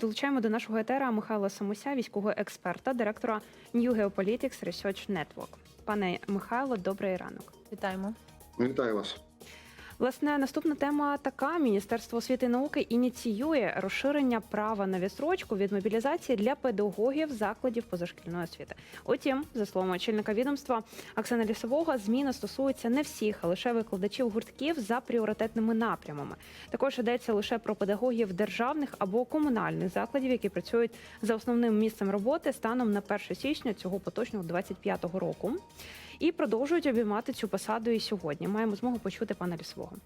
Долучаємо до нашого етера Михайла Самуся, військового експерта, директора New Geopolitics Research Network. Пане Михайло, добрий ранок. Вітаємо. Вітаю вас. Власне, наступна тема така: Міністерство освіти і науки ініціює розширення права на відстрочку від мобілізації для педагогів закладів позашкільної освіти. Утім, за словами очільника відомства Оксани Лісового, зміни стосуються не всіх, а лише викладачів гуртків за пріоритетними напрямами. Також йдеться лише про педагогів державних або комунальних закладів, які працюють за основним місцем роботи станом на 1 січня цього поточного 25-го року. І продовжують обіймати цю посаду і сьогодні. Маємо змогу почути пана лісового.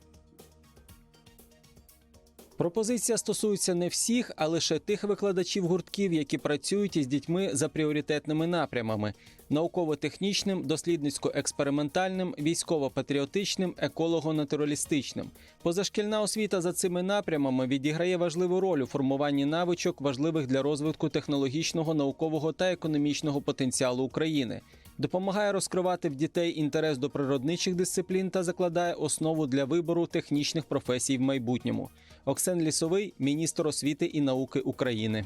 Пропозиція стосується не всіх, а лише тих викладачів гуртків, які працюють із дітьми за пріоритетними напрямами: науково-технічним, дослідницько-експериментальним, військово-патріотичним, еколого-натуралістичним. Позашкільна освіта за цими напрямами відіграє важливу роль у формуванні навичок, важливих для розвитку технологічного, наукового та економічного потенціалу України. Допомагає розкривати в дітей інтерес до природничих дисциплін та закладає основу для вибору технічних професій в майбутньому. Оксен Лісовий, міністр освіти і науки України.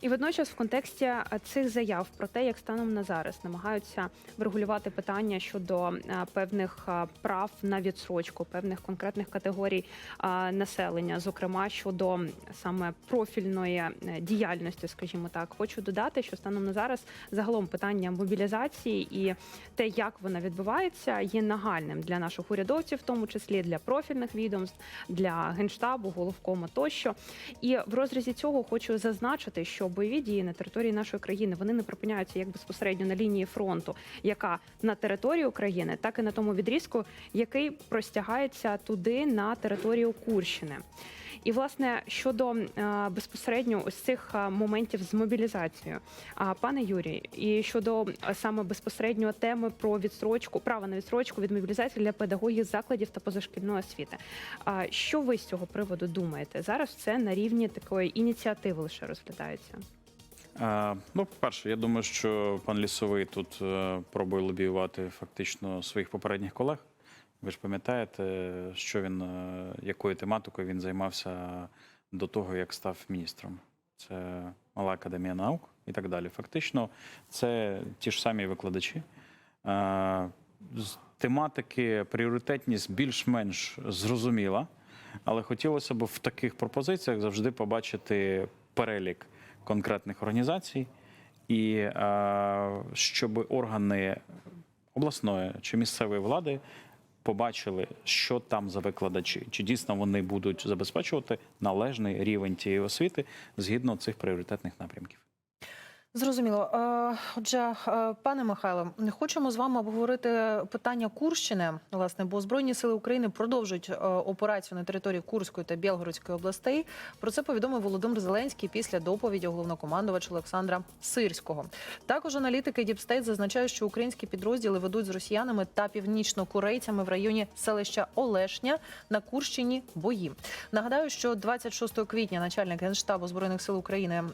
І водночас, в контексті е, цих заяв про те, як станом на зараз намагаються врегулювати питання щодо е, певних е, прав на відсрочку, певних конкретних категорій населення, зокрема щодо саме профільної діяльності, скажімо так, хочу додати, що станом на зараз загалом питання мобілізації і те, як вона відбувається, є нагальним для наших урядовців, в тому числі для профільних відомств, для генштабу, головкома тощо. І в розрізі цього хочу зазначити, що бойові дії на території нашої країни вони не припиняються як безпосередньо на лінії фронту, яка на території України, так і на тому відрізку, який простягається туди на територію Курщини. І власне щодо е, безпосередньо ось цих е, моментів з мобілізацією, а пане Юрій, і щодо е, саме безпосередньо теми про відстрочку, права на відстрочку від мобілізації для педагогів закладів та позашкільної освіти. А що ви з цього приводу думаєте? Зараз це на рівні такої ініціативи лише розглядається. Ну, по-перше, я думаю, що пан Лісовий тут пробує лобіювати фактично своїх попередніх колег. Ви ж пам'ятаєте, що він, е, якою тематикою він займався до того, як став міністром. Це Мала академія наук і так далі. Фактично, це ті ж самі викладачі. Е, з Тематики, пріоритетність більш-менш зрозуміла, але хотілося б в таких пропозиціях завжди побачити перелік конкретних організацій, і е, щоб органи обласної чи місцевої влади побачили, що там за викладачі, чи дійсно вони будуть забезпечувати належний рівень цієї освіти згідно цих пріоритетних напрямків. Зрозуміло. Е, Отже, е, пане Михайло, хочемо з вами обговорити питання Курщини, власне, бо Збройні сили України продовжують е, операцію на території Курської та Білгородської областей. Про це повідомив Володимир Зеленський після доповіді головнокомандувача Олександра Сирського. Також аналітики Діпстейт зазначають, що українські підрозділи ведуть з росіянами та північнокорейцями в районі селища Олешня на Курщині бої. Нагадаю, що 26 квітня начальник генштабу збройних сил України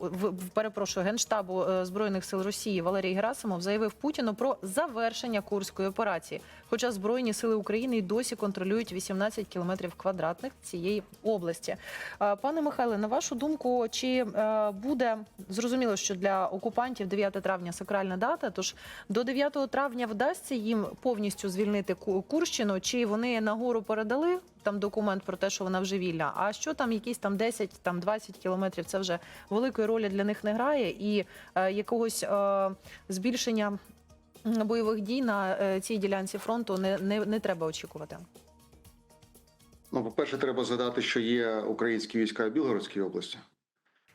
в, в перепрошую генштабу е, збройних сил Росії Валерій Герасимов заявив Путіну про завершення курської операції. Хоча збройні сили України й досі контролюють 18 кілометрів квадратних цієї області. Е, Пане Михайле, на вашу думку, чи е, буде зрозуміло, що для окупантів 9 травня сакральна дата? Тож до 9 травня вдасться їм повністю звільнити Ку- Курщину, чи вони нагору передали там документ про те, що вона вже вільна? А що там якісь там 10, там 20 кілометрів? Це вже великої ролі для них не грає, і е, якогось е, збільшення бойових дій на е, цій ділянці фронту не, не, не треба очікувати. Ну, по-перше, треба згадати, що є українські війська в Білгородській області.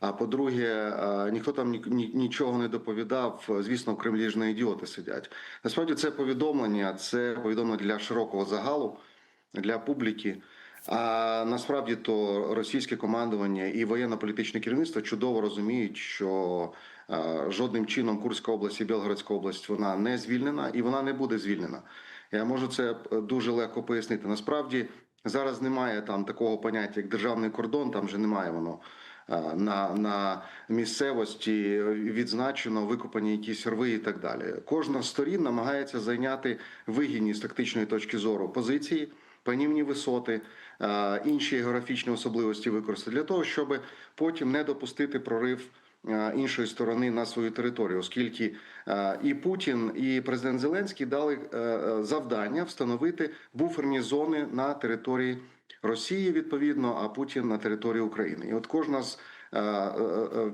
А по-друге, е, ніхто там ні- ні- нічого не доповідав. Звісно, в Кремлі ж не ідіоти сидять. Насправді, це повідомлення, це повідомлення для широкого загалу, для публіки. А насправді то російське командування і воєнно-політичне керівництво чудово розуміють, що е, жодним чином Курська область і Білгородська область вона не звільнена і вона не буде звільнена. Я можу це е, дуже легко пояснити. Насправді зараз немає там такого поняття, як державний кордон, там вже немає воно. е, На, на місцевості відзначено викопані якісь рви і так далі. Кожна з сторін намагається зайняти вигідні з тактичної точки зору позиції, панівні висоти, е, інші географічні особливості використати для того, щоб потім не допустити прорив е, іншої сторони на свою територію, оскільки е, і Путін, і президент Зеленський дали завдання встановити буферні зони на території Росії, відповідно, а Путін на території України. І от кожна з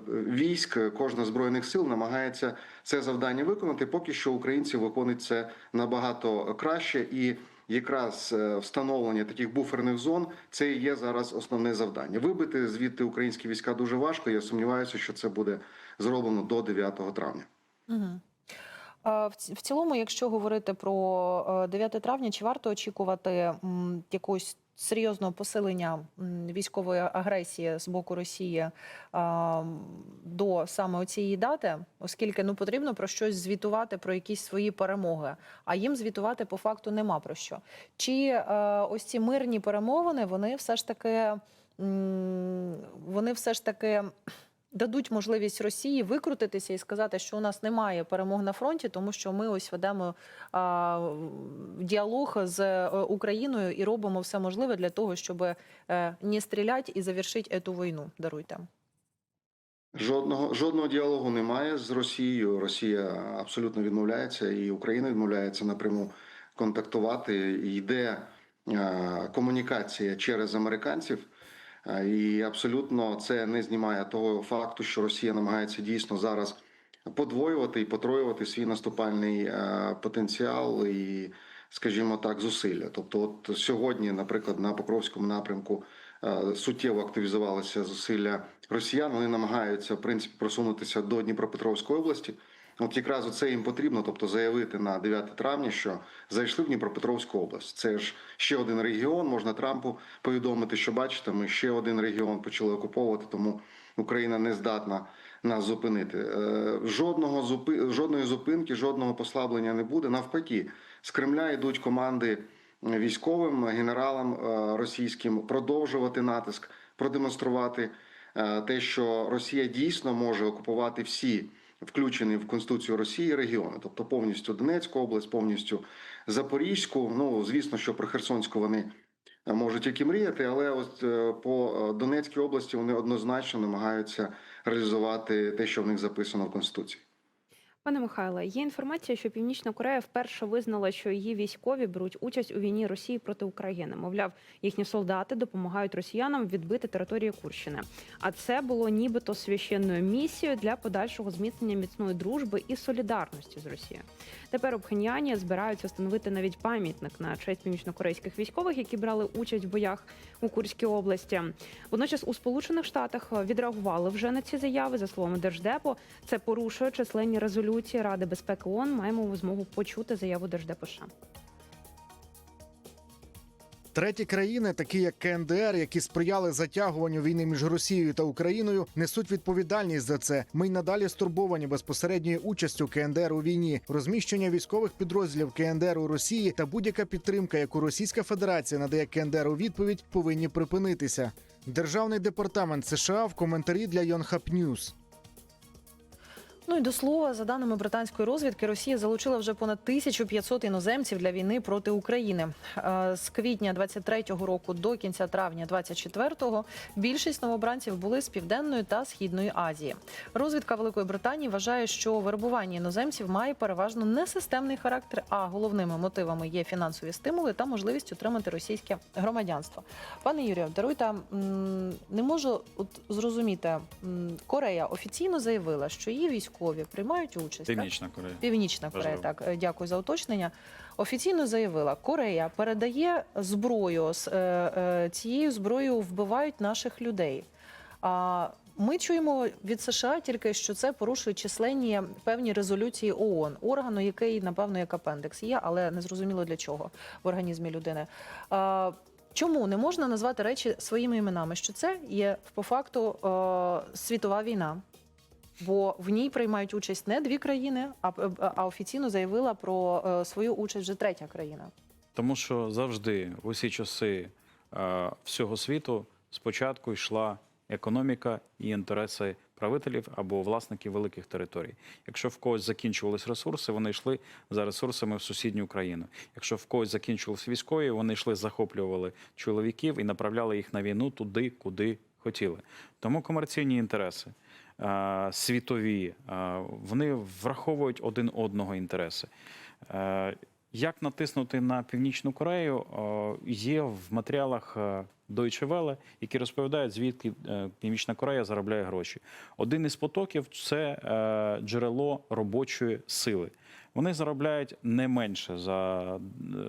військ, кожна збройних сил намагається це завдання виконати. Поки що українці виконують це набагато краще і. Якраз е, встановлення таких буферних зон це і є зараз основне завдання. Вибити звідти українські війська дуже важко. Я сумніваюся, що це буде зроблено до 9 травня. Угу. В цілому, якщо говорити про е, 9 травня, чи варто очікувати якогось серйозного посилення військової агресії з боку Росії до саме цієї дати, оскільки ну потрібно про щось звітувати про якісь свої перемоги, а їм звітувати по факту нема про що. Чи е, ось ці мирні перемовини вони все ж таки вони все ж таки дадуть можливість Росії викрутитися і сказати, що у нас немає перемог на фронті, тому що ми ось ведемо а, діалог з е, Україною і робимо все можливе для того, щоб е, не стріляти і завершити цю війну. Даруйте. Жодного жодного діалогу немає з Росією. Росія абсолютно відмовляється, і Україна відмовляється напряму контактувати. Йде е, комунікація через американців, і абсолютно це не знімає того факту, що Росія намагається дійсно зараз подвоювати і потроювати свій наступальний е, потенціал і, скажімо так, зусилля. Тобто, от сьогодні, наприклад, на Покровському напрямку е, суттєво активізувалися зусилля росіян. Вони намагаються в принципі просунутися до Дніпропетровської області. От якраз це їм потрібно, тобто заявити на 9 травня, що зайшли в Дніпропетровську область. Це ж ще один регіон. Можна Трампу повідомити, що бачите, ми ще один регіон почали окуповувати, тому Україна не здатна нас зупинити. Е, Жодного зупи... жодної зупинки, жодного послаблення не буде. Навпаки, з Кремля йдуть команди військовим генералам е, російським продовжувати натиск, продемонструвати е, те, що Росія дійсно може окупувати всі включені в Конституцію Росії регіони, тобто повністю Донецьку область, повністю Запорізьку. Ну звісно, що про Херсонську вони е, можуть тільки мріяти, але ось е, по е, Донецькій області вони однозначно намагаються реалізувати те, що в них записано в Конституції. Пане Михайле, є інформація, що Північна Корея вперше визнала, що її військові беруть участь у війні Росії проти України. Мовляв, їхні солдати допомагають росіянам відбити територію Курщини. А це було нібито священною місією для подальшого зміцнення міцної дружби і солідарності з Росією. Тепер у Пхеньяні збираються встановити навіть пам'ятник на честь північнокорейських військових, які брали участь в боях у Курській області. Водночас у Сполучених Штатах відреагували вже на ці заяви. За словами держдепу, це порушує численні резолюції Ради безпеки ООН. Маємо змогу почути заяву Держдепуша. Треті країни, такі як КНДР, які сприяли затягуванню війни між Росією та Україною, несуть відповідальність за це. Ми й надалі стурбовані безпосередньою участю КНДР у війні, розміщення військових підрозділів КНДР у Росії та будь-яка підтримка, яку Російська Федерація надає КНДР у відповідь, повинні припинитися. Державний департамент США в коментарі для Yonhap News. Ну і до слова, за даними британської розвідки, Росія залучила вже понад 1500 іноземців для війни проти України. Е, З квітня 23-го року до кінця травня 24-го більшість новобранців були з південної та східної Азії. Розвідка Великої Британії вважає, що вербування іноземців має переважно не системний характер, а головними мотивами є фінансові стимули та можливість отримати російське громадянство. Пане Юрію, даруйте, не можу от зрозуміти. Корея офіційно заявила, що її військові приймають участь. так? Північна Корея. Північна Корея, Важливо. так е, дякую за уточнення. Офіційно заявила, Корея передає зброю з е, е, цією зброєю вбивають наших людей. А ми чуємо від США тільки, що це порушує численні певні резолюції ООН, органу, який напевно як апендекс є, але не зрозуміло для чого в організмі людини. А, Чому не можна назвати речі своїми іменами? Що це є по факту е, світова війна? Бо в ній приймають участь не дві країни, а, а офіційно заявила про е, свою участь вже третя країна. Тому що завжди в усі часи е, всього світу спочатку йшла економіка і інтереси правителів або власників великих територій. Якщо в когось закінчувались ресурси, вони йшли за ресурсами в сусідню країну. Якщо в когось закінчувались військові, вони йшли, захоплювали чоловіків і направляли їх на війну туди, куди хотіли. Тому комерційні інтереси. Е, Світові, е, вони враховують один одного інтереси. Е, Як натиснути на Північну Корею, є в матеріалах Deutsche Welle, які розповідають, звідки Північна Корея заробляє гроші. Один із потоків це джерело робочої сили. Вони заробляють не менше за е,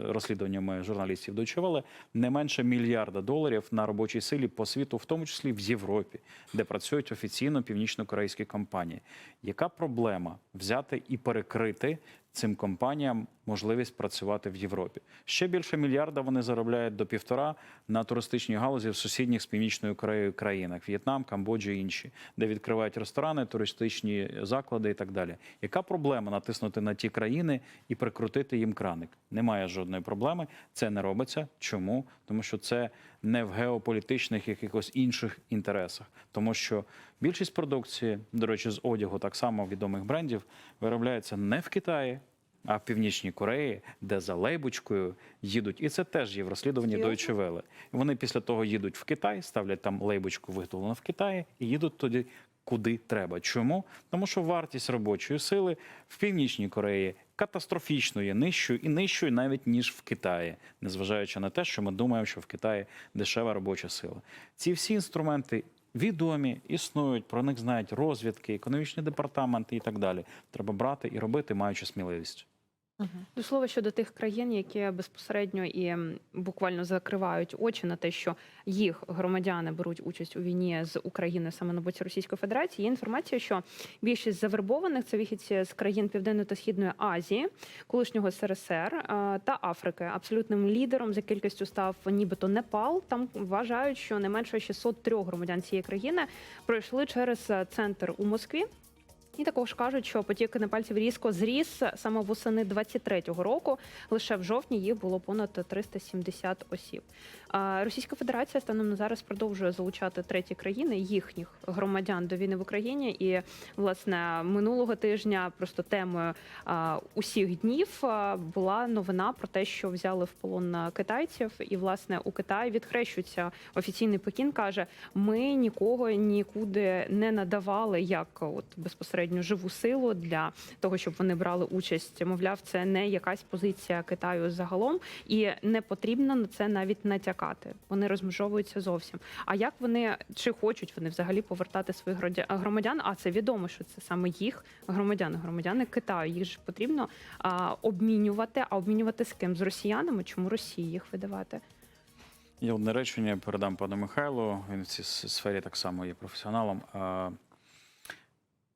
розслідуваннями журналістів Welle, не менше мільярда доларів на робочій силі по світу, в тому числі в Європі, де працюють офіційно північно-корейські компанії. Яка проблема взяти і перекрити цим компаніям можливість працювати в Європі? Ще більше мільярда вони заробляють до півтора на туристичній галузі в сусідніх з північною Кореєю країнах В'єтнам, Камбоджа і інші, де відкривають ресторани, туристичні заклади і так далі. Яка проблема натиснути на ті країни і прикрутити їм краник? Немає жодної проблеми. Це не робиться. Чому? Тому що це не в геополітичних якихось інших інтересах, тому що більшість продукції, до речі, з одягу так само відомих брендів, виробляється не в Китаї. А в Північній Кореї, де за лейбочкою їдуть, і це теж є в розслідуванні? Deutsche Welle. Вони після того їдуть в Китай, ставлять там лейбочку виготовлено в Китаї і їдуть туди, куди треба. Чому? Тому що вартість робочої сили в Північній Кореї катастрофічно є нижчою і нижчою навіть ніж в Китаї, незважаючи на те, що ми думаємо, що в Китаї дешева робоча сила. Ці всі інструменти. Відомі, існують, про них знають розвідки, економічні департаменти і так далі. Треба брати і робити, маючи сміливість. До слова щодо тих країн, які безпосередньо і буквально закривають очі на те, що їх громадяни беруть участь у війні з України саме на боці Російської Федерації. Є інформація, що більшість завербованих це вихідці з країн Південної та Східної Азії, колишнього СРСР е, та Африки. Абсолютним лідером за кількістю став нібито Непал. Там вважають, що не менше 603 громадян цієї країни пройшли через е, центр у Москві. І також кажуть, що потік непальців різко зріс саме восени 23-го року. Лише в жовтні їх було понад 370 осіб. Російська Федерація станом на зараз продовжує залучати треті країни їхніх громадян до війни в Україні. І власне минулого тижня просто темою усіх днів була новина про те, що взяли в полон китайців, і власне у Китаї відхрещується офіційний Пекін. каже: ми нікого нікуди не надавали як от безпосередньо живу силу для того, щоб вони брали участь. Мовляв, це не якась позиція Китаю загалом, і не потрібно на це навіть натякати. Вони розмежовуються зовсім. А як вони чи хочуть вони взагалі повертати своїх громадян? А це відомо, що це саме їх громадяни, громадяни Китаю. Їх ж потрібно а, обмінювати. А обмінювати з ким? З росіянами? Чому Росії їх видавати? Я одне речення передам пану Михайлу. Він в цій сфері так само є професіоналом.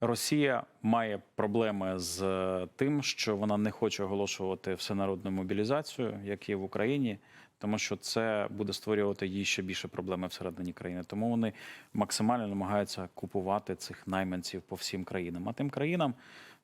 Росія має проблеми з е, тим, що вона не хоче оголошувати всенародну мобілізацію, як є в Україні, тому що це буде створювати їй ще більше проблеми всередині країни. Тому вони максимально намагаються купувати цих найманців по всім країнам. А тим країнам,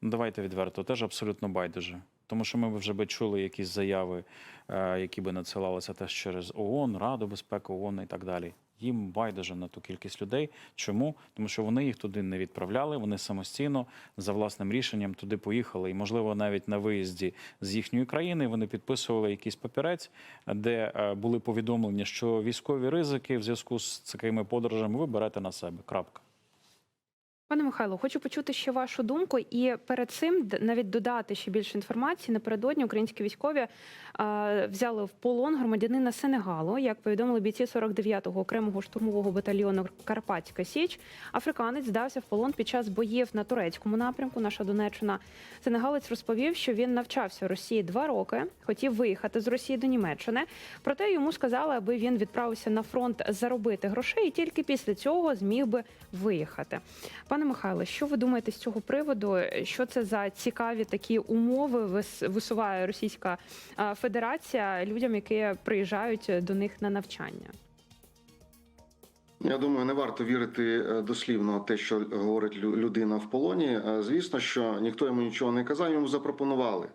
ну давайте відверто, теж абсолютно байдуже. Тому що ми вже би чули якісь заяви, е, які би надсилалися теж через ООН, Раду безпеки ООН і так далі. Їм байдуже на ту кількість людей. Чому? Тому що вони їх туди не відправляли, вони самостійно за власним рішенням туди поїхали. І, можливо, навіть на виїзді з їхньої країни вони підписували якийсь папірець, де е, були повідомлення, що військові ризики в зв'язку з такими подорожами ви берете на себе. Крапка. Пане Михайло, хочу почути ще вашу думку, і перед цим навіть додати ще більше інформації. Напередодні українські військові е, взяли в полон громадянина Сенегалу. Як повідомили бійці 49-го окремого штурмового батальйону Карпатська Січ, африканець здався в полон під час боїв на турецькому напрямку. Наша Донеччина. Сенегалець розповів, що він навчався в Росії два роки, хотів виїхати з Росії до Німеччини. Проте йому сказали, аби він відправився на фронт заробити грошей, і тільки після цього зміг би виїхати. Пане Михайле, що ви думаєте з цього приводу? Що це за цікаві такі умови висуває Російська Федерація людям, які приїжджають до них на навчання? Я думаю, не варто вірити е, дослівно те, що говорить людина в полоні. Е, Звісно, що ніхто йому нічого не казав, йому запропонували,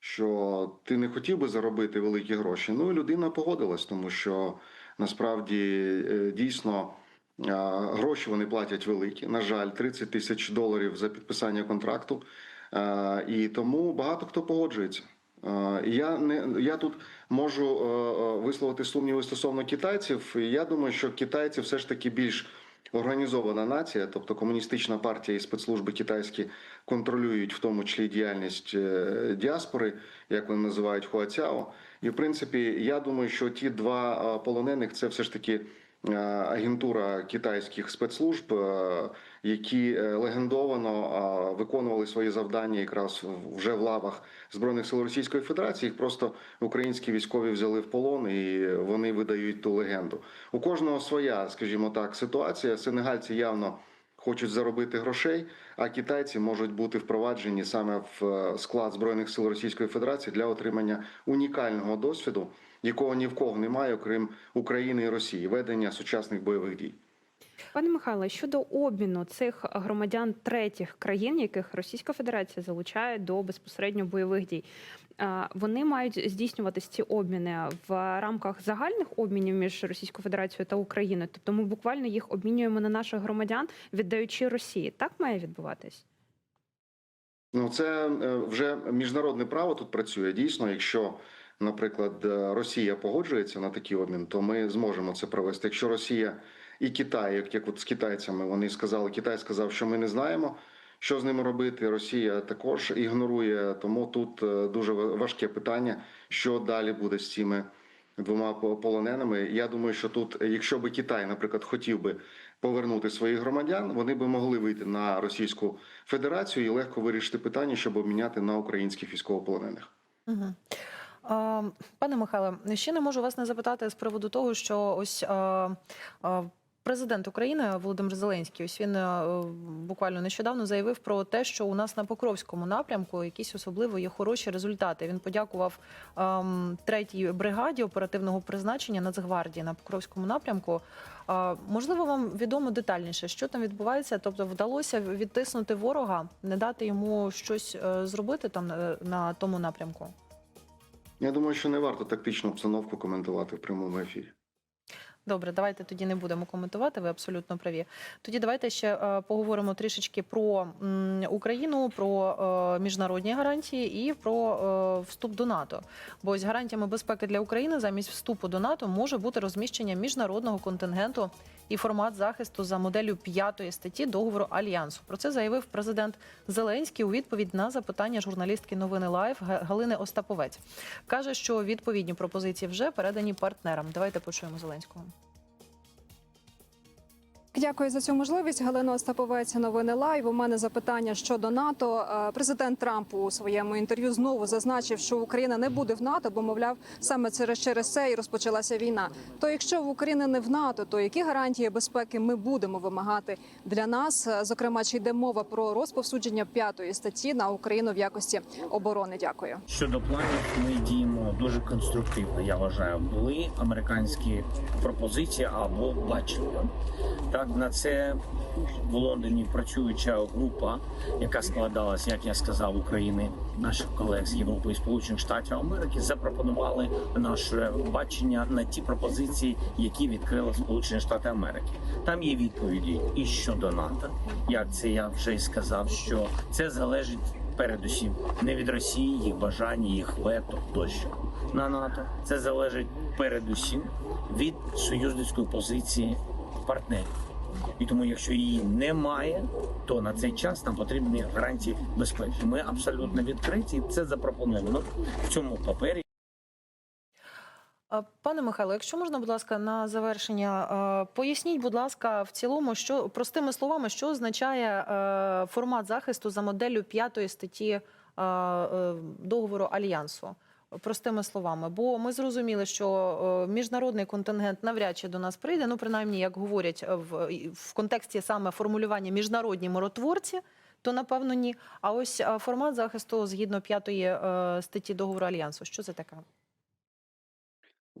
що ти не хотів би заробити великі гроші. Ну і людина погодилась, тому що насправді е, дійсно Гроші вони платять великі. На жаль, 30 тисяч доларів за підписання контракту. І тому багато хто погоджується. Я не я тут можу е, е, висловити сумніви стосовно китайців. Я думаю, що китайці все ж таки більш організована нація, тобто комуністична партія і спецслужби китайські контролюють в тому числі діяльність е, діаспори, як вони називають Хуацяо. І в принципі, я думаю, що ті два полонених це все ж таки агентура китайських спецслужб, е, які е, легендовано е, виконували свої завдання якраз вже в лавах збройних сил Російської Федерації. Їх просто українські військові взяли в полон і вони видають ту легенду. У кожного своя, скажімо так, ситуація. Сенегальці явно хочуть заробити грошей, а китайці можуть бути впроваджені саме в е, склад збройних сил Російської Федерації для отримання унікального досвіду, якого ні в кого немає, окрім України і Росії, ведення сучасних бойових дій. Пане Михайло, щодо обміну цих громадян третіх країн, яких Російська Федерація залучає до безпосередньо бойових дій, вони мають здійснюватись ці обміни в рамках загальних обмінів між Російською Федерацією та Україною. Тобто ми буквально їх обмінюємо на наших громадян, віддаючи Росії. Так має відбуватись? Ну, це е, вже міжнародне право тут працює. Дійсно, якщо, наприклад, е, Росія погоджується на такий обмін, то ми зможемо це провести. Якщо Росія і Китай, як, як от з китайцями, вони сказали, Китай сказав, що ми не знаємо, що з ними робити. Росія також ігнорує. Тому тут е, дуже важке питання, що далі буде з цими двома по- полоненими. Я думаю, що тут, якщо би Китай, наприклад, хотів би повернути своїх громадян, вони би могли вийти на Російську Федерацію і легко вирішити питання, щоб обміняти на українських військовополонених. Угу. Пане Михайле, ще не можу вас не запитати з приводу того, що ось президент України Володимир Зеленський, ось він е, буквально нещодавно заявив про те, що у нас на Покровському напрямку якісь особливо є хороші результати. Він подякував ем, третій бригаді оперативного призначення Нацгвардії на Покровському напрямку. А, можливо, вам відомо детальніше, що там відбувається? Тобто, вдалося відтиснути ворога, не дати йому щось е, зробити там е, на тому напрямку. Я думаю, що не варто тактичну обстановку коментувати в прямому ефірі. Добре, давайте тоді не будемо коментувати. Ви абсолютно праві. Тоді давайте ще е, поговоримо трішечки про Україну, про е, міжнародні гарантії і про е, вступ до НАТО. Бо ось гарантіями безпеки для України замість вступу до НАТО може бути розміщення міжнародного контингенту і формат захисту за моделлю п'ятої статті договору альянсу. Про це заявив президент Зеленський у відповідь на запитання журналістки новини Лайв Галини Остаповець. каже, що відповідні пропозиції вже передані партнерам. Давайте почуємо Зеленського. Дякую за цю можливість. Галина Остаповець, новини лайв. У мене запитання щодо НАТО. Е, Президент Трамп у своєму інтерв'ю знову зазначив, що Україна не буде в НАТО, бо мовляв саме через через це і розпочалася війна. То якщо в Україні не в НАТО, то які гарантії безпеки ми будемо вимагати для нас? Е, Зокрема, чи йде мова про розповсюдження п'ятої статті на Україну в якості оборони? Дякую. Щодо планів, ми діємо дуже конструктивно. Я вважаю, були американські пропозиції або бачення. На це в Лондоні працююча група, яка складалась, як я сказав, України, наших колег з Європи і Сполучених Штатів Америки, запропонували наше бачення на ті пропозиції, які відкрили Сполучені Штати Америки. Там є відповіді і щодо НАТО, як це я вже й сказав, що це залежить передусім не від Росії, їх бажання, їх вето тощо на НАТО. Це залежить передусім від союзницької позиції партнерів. І тому, якщо її немає, то на цей час нам потрібні гарантії безпеки. Ми абсолютно відкриті. Це запропоновано в цьому папері. Пане Михайло, якщо можна, будь ласка, на завершення поясніть, будь ласка, в цілому, що простими словами, що означає е, формат захисту за моделлю п'ятої статті е, договору альянсу. Простими словами, бо ми зрозуміли, що е, міжнародний контингент навряд чи до нас прийде. Ну, принаймні, як говорять е, в, в контексті саме формулювання міжнародні миротворці, то напевно ні. А ось е, формат захисту згідно п'ятої статті договору альянсу. Що це таке?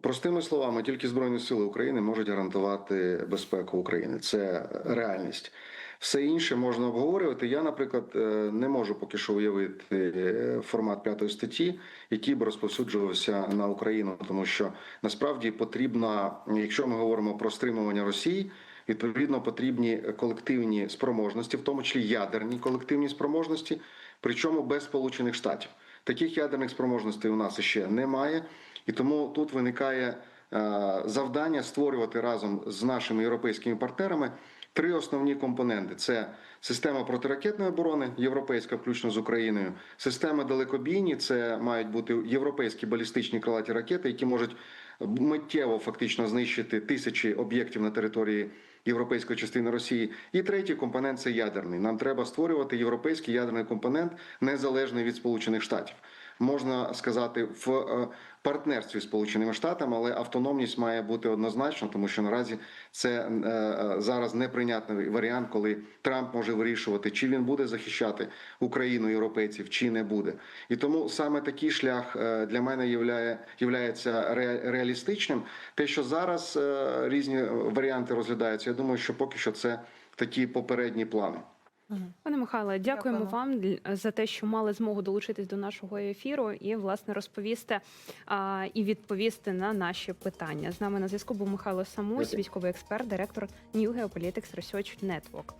Простими словами, тільки Збройні Сили України можуть гарантувати безпеку України. Це реальність. Все інше можна обговорювати. Я, наприклад, е, не можу поки що уявити е, формат п'ятої статті, який б розповсюджувався на Україну, тому що насправді потрібно, якщо ми говоримо про стримування Росії, Відповідно, потрібні колективні спроможності, в тому числі ядерні колективні спроможності, причому без Сполучених Штатів. Таких ядерних спроможностей у нас ще немає, і тому тут виникає е, завдання створювати разом з нашими європейськими партнерами три основні компоненти: це система протиракетної оборони, європейська, включно з Україною, система далекобійні, це мають бути європейські балістичні крилаті ракети, які можуть миттєво фактично знищити тисячі об'єктів на території європейської частини Росії. І третій компонент це ядерний. Нам треба створювати європейський ядерний компонент незалежний від Сполучених Штатів. Можна сказати, в е, партнерстві з Сполученими Штатами, але автономність має бути однозначно, тому що наразі це е, е, зараз неприйнятний варіант, коли Трамп може вирішувати, чи він буде захищати Україну європейців, чи не буде. І тому саме такий шлях для мене являється реалістичним. Те, що зараз різні варіанти розглядаються, я думаю, що поки що це такі попередні плани. Пане Михайле, дякуємо Дякуємо. вам за те, що мали змогу долучитись до нашого ефіру і власне розповісти а, і відповісти на наші питання. З нами на зв'язку був Михайло Самусь, військовий експерт, директор New Geopolitics Research Network.